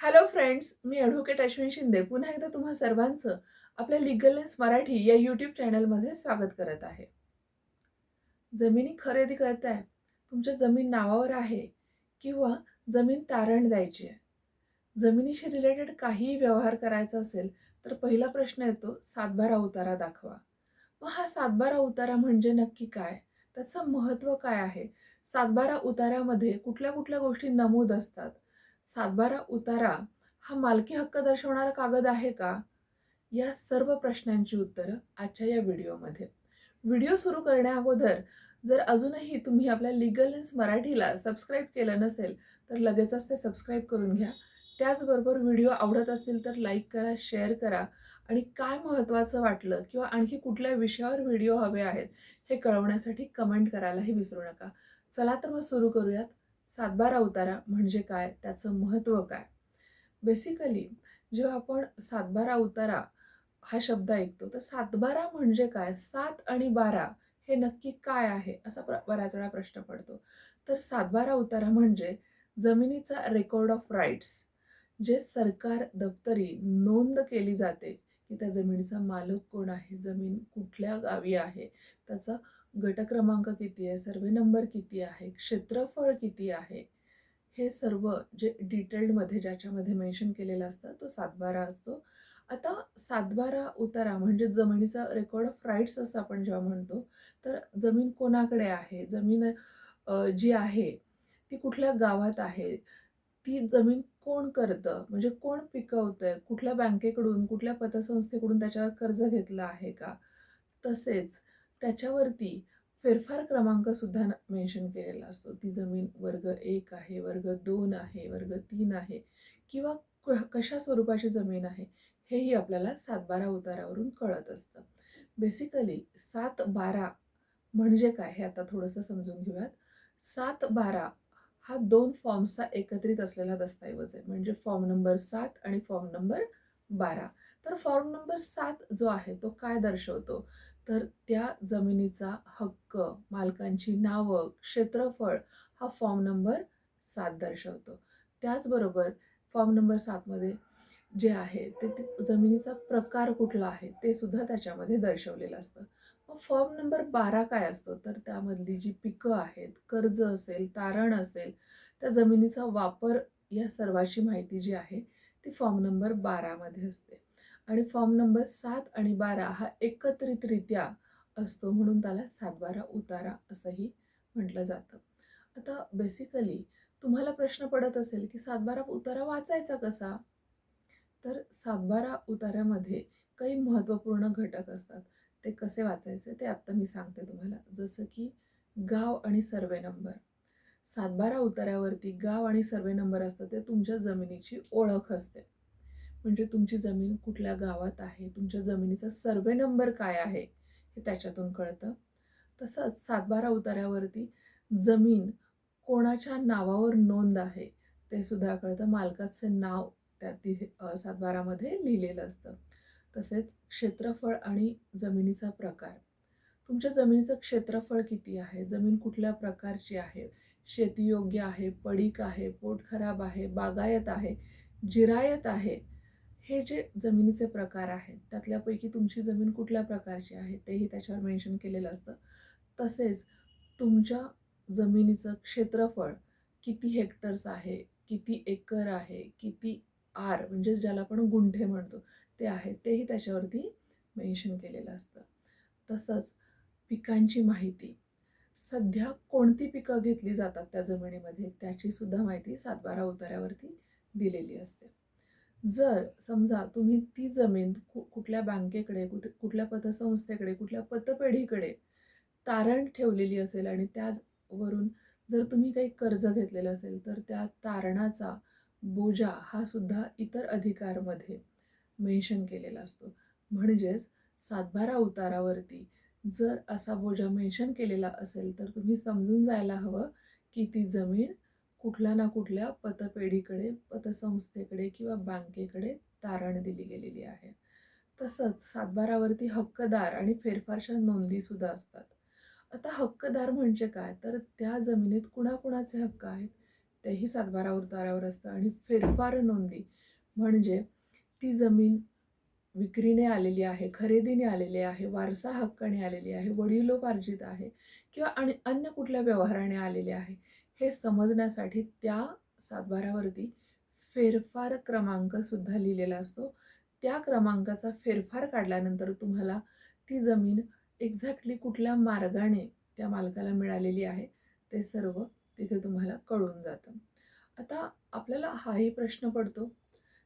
Hello friends मी advocate Ashwin Shinde. पुन्हा एकदा तुम्हा सर्वांचं आपल्या लिगल लेन्स मराठी या यूट्यूब चॅनलमध्ये स्वागत करत आहे. जमिनी खरेदी करताय तुमच्या जमीन नावावर आहे किंवा जमीन तारण द्यायची आहे. जमिनीशी रिलेटेड काहीही व्यवहार करायचा असेल तर पहिला प्रश्न येतो सातबारा उतारा दाखवा. मग हा सातबारा उतारा म्हणजे नक्की काय? त्याचं महत्त्व काय आहे? सातबारा उतारामध्ये कुठल्या कुठल्या गोष्टी नमूद असतात? सातबारा उतारा हा मालकी हक्क दर्शवणारा कागद आहे का? या सर्व प्रश्नांची उत्तरं आजच्या या व्हिडिओमध्ये. व्हिडिओ सुरू करण्या अगोदर जर अजूनही तुम्ही आपल्या लिगल लेन्स मराठीला सबस्क्राईब केलं नसेल तर लगेचच ते सबस्क्राईब करून घ्या. त्याचबरोबर व्हिडिओ आवडत असतील तर लाईक करा शेअर करा. आणि काय महत्त्वाचं वाटलं किंवा आणखी कुठल्या विषयावर व्हिडिओ हवे आहेत हे कळवण्यासाठी कमेंट करायलाही विसरू नका. चला तर मग सुरू करूयात. सातबारा उतारा म्हणजे काय? त्याचं महत्त्व काय? बेसिकली जेव्हा आपण सातबारा उतारा हा शब्द ऐकतो तर सातबारा म्हणजे काय? सात आणि बारा हे नक्की काय आहे? असा प्र बऱ्याच वेळा प्रश्न पडतो. तर सातबारा उतारा म्हणजे जमिनीचा रेकॉर्ड ऑफ राईट्स जे सरकार दप्तरी नोंद केली जाते की त्या जमिनीचा मालक कोण आहे? जमीन कुठल्या गावी आहे? त्याचा गट क्रमांक किती आहे? सर्वे नंबर किती आहे? क्षेत्रफळ किती आहे? हे सर्व जे डिटेल्डमध्ये ज्याच्यामध्ये मेन्शन केलेलं असतं तो सातबारा असतो. आता सातबारा उतारा म्हणजे जमिनीचा रेकॉर्ड ऑफ राईट्स असं आपण जेव्हा म्हणतो तर जमीन कोणाकडे आहे? जमीन जी आहे ती कुठल्या गावात आहे? ती जमीन कोण करतं? म्हणजे कोण पिकवतं आहे कुठल्या बँकेकडून कुठल्या पतसंस्थेकडून त्याच्यावर कर्ज घेतलं आहे का? तसेच त्याच्यावरती फेरफार क्रमांकसुद्धा मेन्शन केलेला असतो. ती जमीन वर्ग एक आहे वर्ग दोन आहे वर्ग तीन आहे किंवा क- कशा स्वरूपाची जमीन आहे हेही आपल्याला सातबारा उतारावरून कळत असतं. बेसिकली सात बारा म्हणजे काय हे आता थोडंसं समजून घेऊयात. सात बारा हा दोन फॉर्म्सचा एकत्रित असलेला दस्तऐवज आहे. म्हणजे फॉर्म नंबर सात आणि फॉर्म नंबर बारा. तर फॉर्म नंबर सात जो आहे तो काय दर्शवतो? तर त्या जमिनीचा हक्क मालकांची नावं क्षेत्रफळ हा फॉर्म नंबर सात दर्शवतो. त्याचबरोबर फॉर्म नंबर सातमध्ये जे आहे ते ते जमिनीचा प्रकार कुठला आहे ते सुद्धा त्याच्यामध्ये दर्शवलेलं असतं. मग फॉर्म नंबर बारा काय असतो? तर त्यामधली जी पिकं आहेत कर्ज असेल तारण असेल त्या जमिनीचा वापर या सर्वाची माहिती जी आहे ती फॉर्म नंबर बारामध्ये असते. आणि फॉर्म नंबर सात आणि बारा हा एकत्रितरित्या असतो म्हणून त्याला सातबारा उतारा असंही म्हटलं जातं. आता बेसिकली तुम्हाला प्रश्न पडत असेल की सातबारा उतारा वाचायचा कसा? तर सातबारा उतारामध्ये काही महत्त्वपूर्ण घटक असतात. ते कसे वाचायचे ते आत्ता मी सांगते तुम्हाला. जसं की गाव आणि सर्वे नंबर. सातबारा उतारावरती गाव आणि सर्वे नंबर असतं ते तुमच्या जमिनीची ओळख असते. म्हणजे तुमची जमीन कुठल्या गावात आहे? तुमच्या जमिनीचा सर्वे नंबर काय आहे? हे त्याच्यातून कळतं. तसंच सातबारा उतार्यावरती जमीन कोणाच्या नावावर नोंद आहे ते सुद्धा कळतं. मालकाचं नाव त्या ति सातबारामध्ये लिहिलेलं असतं. तसेच क्षेत्रफळ आणि जमिनीचा प्रकार. तुमच्या जमिनीचं क्षेत्रफळ किती आहे? जमीन कुठल्या प्रकारची आहे? शेतीयोग्य आहे? पडीक आहे? पोट खराब आहे? बागायत आहे? जिरायत आहे? हे जे जमिनीचे प्रकार आहेत त्यातल्यापैकी तुमची जमीन कुठल्या प्रकारची आहे तेही त्याच्यावर मेन्शन केलेलं असतं. तसेच तुमच्या जमिनीचं क्षेत्रफळ किती हेक्टर्स आहे किती एकर आहे किती आर म्हणजे ज्याला आपण गुंठे म्हणतो ते आहे तेही त्याच्यावरती मेन्शन केलेलं असतं. तसंच पिकांची माहिती. सध्या कोणती पिकं घेतली जातात त्या जमिनीमध्ये त्याचीसुद्धा माहिती सातबारा उतार्यावरती दिलेली असते. जर समजा तुम्ही ती जमीन कु कुठल्या बँकेकडे कुठ कुठल्या पतसंस्थेकडे कुठल्या पतपेढीकडे तारण ठेवलेली असेल आणि त्यावरून जर तुम्ही काही कर्ज घेतलेलं असेल तर त्या तारणाचा बोजा हा सुद्धा इतर अधिकारमध्ये मेन्शन केलेला असतो. म्हणजेच सातबारा उतारावरती जर असा बोजा मेन्शन केलेला असेल तर तुम्ही समजून जायला हवं की ती जमीन कुठल्या ना कुठल्या पतपेढीकडे पतसंस्थेकडे किंवा बँकेकडे तारण दिली गेलेली आहे. तसंच सातबारावरती हक्कदार आणि फेरफारशा नोंदीसुद्धा असतात. आता हक्कदार म्हणजे काय? तर त्या जमिनीत कुणाकुणाचे हक्क आहेत? तेही सातबारा उतारावर असतं. आणि फेरफार नोंदी म्हणजे ती जमीन विक्रीने आलेली आहे खरेदीने आलेली आहे वारसा हक्काने आलेली आहे वडिलोपार्जित आहे किंवा आणि अन्य कुठल्या व्यवहाराने आलेले आहे. हे समजण्यासाठी त्या सातबारावरती फेरफार क्रमांकसुद्धा लिहिलेला असतो. त्या क्रमांकाचा फेरफार काढल्यानंतर तुम्हाला ती जमीन एक्झॅक्टली कुठल्या मार्गाने त्या मालकाला मिळालेली आहे ते सर्व तिथे तुम्हाला कळून जातं. आता आपल्याला हाही प्रश्न पडतो.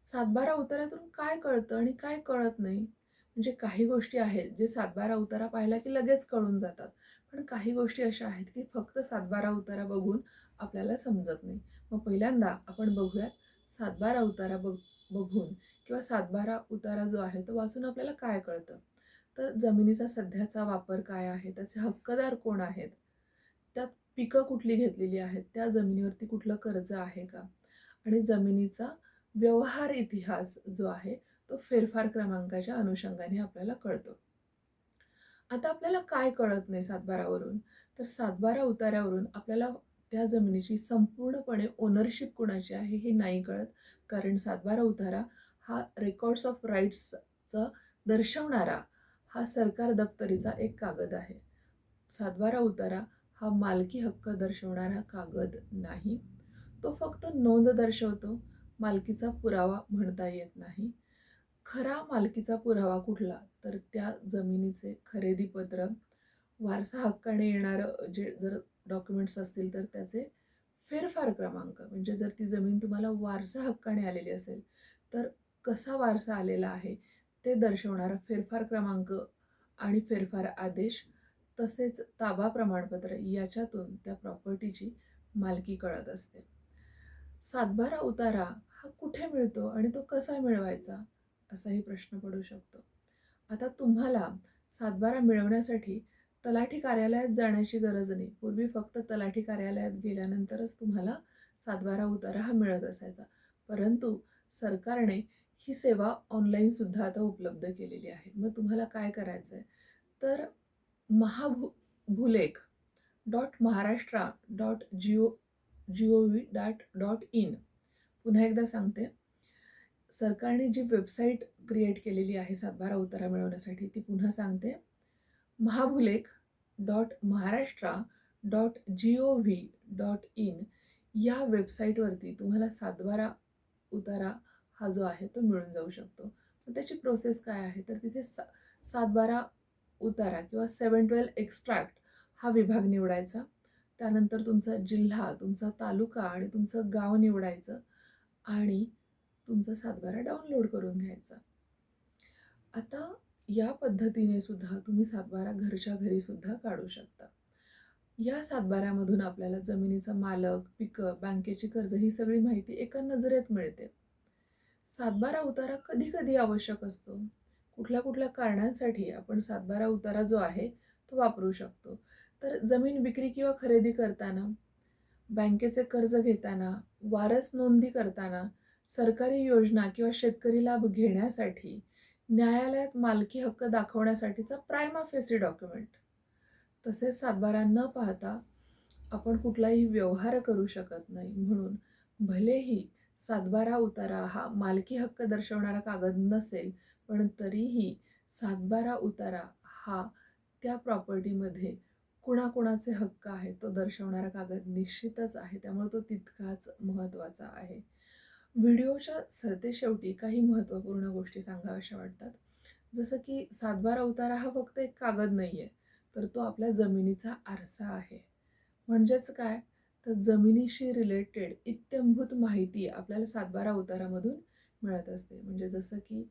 सातबारा उतारातून काय कळतं आणि काय कळत नाही? म्हणजे काही गोष्टी आहेत जे सातबारा उतारा पाहिला की लगेच कळून जातात. पण काही गोष्टी अशा आहेत की फक्त सातबारा उतारा बघून आपल्याला समजत नाही. मग पहिल्यांदा आपण बघूयात सातबारा उतारा बघ बघून किंवा सातबारा उतारा जो आहे तो वाचून आपल्याला काय कळतं? तर जमिनीचा सध्याचा वापर काय आहे? त्याचे हक्कदार कोण आहेत? त्यात पिकं कुठली घेतलेली आहेत? त्या जमिनीवरती कुठलं कर्ज आहे का? आणि जमिनीचा व्यवहार इतिहास जो आहे तो फेरफार क्रमांकाच्या अनुषंगाने आपल्याला कळतो. आता आपल्याला काय कळत नाही सातबारावरून? तर सातबारा उतार्यावरून आपल्याला त्या जमिनीची संपूर्णपणे ओनरशिप कुणाची आहे हे नाही कळत. कारण सातबारा उतारा हा रेकॉर्ड्स ऑफ राईट्सचं दर्शवणारा हा सरकार दप्तरीचा एक कागद आहे. सातबारा उतारा हा मालकी हक्क दर्शवणारा कागद नाही. तो फक्त नोंद दर्शवतो. मालकीचा पुरावा म्हणता येत नाही. खरा मालकीचा पुरावा कुठला? तर त्या जमिनीचे खरेदीपत्र वारसा हक्काने येणारं जे जर डॉक्युमेंट्स असतील तर त्याचे फेरफार क्रमांक म्हणजे जर ती जमीन तुम्हाला वारसा हक्काने आलेली असेल तर कसा वारसा आलेला आहे ते दर्शवणारा फेरफार क्रमांक आणि फेरफार आदेश तसेच ताबा प्रमाणपत्र याच्यातून त्या प्रॉपर्टीची मालकी कळत असते. सातबारा उतारा हा कुठे मिळतो आणि तो कसा मिळवायचा? असाही प्रश्न पडू शकतो. आता तुम्हाला सातबारा मिळवण्यासाठी तलाठी कार्यालयात जाण्याची गरज नाही. पूर्वी फक्त तलाठी कार्यालयात गेल्यानंतरच तुम्हाला सातबारा उतारा हा मिळत असायचा. परंतु सरकारने ही सेवा ऑनलाईनसुद्धा आता उपलब्ध केलेली आहे. मग तुम्हाला काय करायचं आहे तर महाभू भूलेख dot Maharashtra dot Jio G O V dot dot in. पुन्हा एकदा सांगते. सरकारने जी वेबसाईट क्रिएट केलेली आहे सातबारा उतारा मिळवण्यासाठी ती पुन्हा सांगते. Mahabhulekh dot Maharashtra dot G O V dot in या वेबसाईटवरती तुम्हाला सातबारा उतारा हा जो आहे तो मिळून जाऊ शकतो. मग त्याची प्रोसेस काय आहे? तर तिथे सा सातबारा उतारा किंवा सेवन ट्वेल्व एक्स्ट्रॅक्ट हा विभाग निवडायचा. त्यानंतर तुमचा जिल्हा तुमचा तालुका आणि तुमचं गाव निवडायचं. आणि तुमचा सातबारा डाउनलोड करून घ्यायचा. आता या पद्धतीने सुद्धा तुम्ही सातबारा घरच्या घरी सुद्धा काढू शकता. या सातबाऱ्यामधून आपल्याला जमिनीचा मालक पिकं बँकेची कर्ज ही सगळी माहिती एका नजरेत मिळते. सातबारा उतारा कधी कधी आवश्यक असतो. कुठल्या कुठल्या कारणांसाठी आपण सातबारा उतारा जो आहे तो वापरू शकतो. तर जमीन विक्री किंवा खरेदी करताना बँकेचे कर्ज घेताना वारस नोंदी करताना सरकारी योजना किंवा शेतकरी लाभ घेण्यासाठी न्यायालयात मालकी हक्क दाखवण्यासाठीचा प्रायमा फेसी डॉक्युमेंट तसेच सातबारा न पाहता आपण कुठलाही व्यवहार करू शकत नाही. म्हणून भलेही सातबारा उतारा हा मालकी हक्क दर्शवणारा कागद नसेल पण तरीही सातबारा उतारा हा त्या प्रॉपर्टीमध्ये कुणाकुणाचे हक्क आहेत तो दर्शवणारा कागद निश्चितच आहे. त्यामुळे तो तितकाच महत्त्वाचा आहे. व्हिडिओच्या सरतेशेवटी काही महत्त्वपूर्ण गोष्टी सांगाव्याशा वाटतात. जसं की सातबारा उतारा हा फक्त एक कागद नाही आहे तर तो आपल्या जमिनीचा आरसा आहे. म्हणजेच काय? तर जमिनीशी रिलेटेड इत्यंभूत माहिती आपल्याला सातबारा उतारामधून मिळत असते. म्हणजे जसं की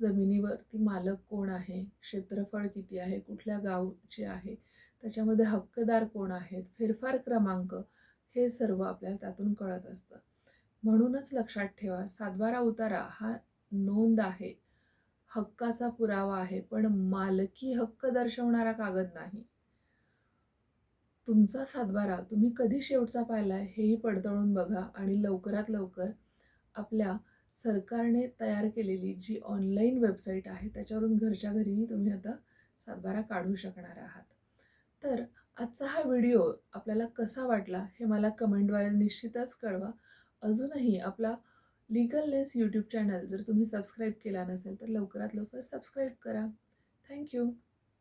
जमिनीवरती मालक कोण आहे? क्षेत्रफळ किती आहे? कुठल्या गावचे आहे? त्याच्यामध्ये हक्कदार कोण आहेत? फेरफार क्रमांक हे सर्व आपल्याला त्यातून कळत असतं. म्हणूनच लक्षात ठेवा सातबारा उतारा हा नोंद आहे. हक्काचा पुरावा आहे पण मालकी हक्क दर्शवणारा कागद नाही. तुमचा सातबारा तुम्ही कधी शेवटचा पाहिला हेही पडताळून बघा आणि लवकरात लवकर आपल्या सरकारने तयार केलेली जी ऑनलाईन वेबसाईट आहे त्याच्यावरून घरच्या घरीही तुम्ही आता सातबारा काढू शकणार आहात. तर आजचा हा व्हिडिओ आपल्याला कसा वाटला हे मला कमेंटद्वारे निश्चितच कळवा. अजूनही आपला लिगल लेस यूट्यूब चॅनल जर तुम्ही सबस्क्राईब केला नसेल तर लवकरात लवकर सबस्क्राईब करा. थँक्यू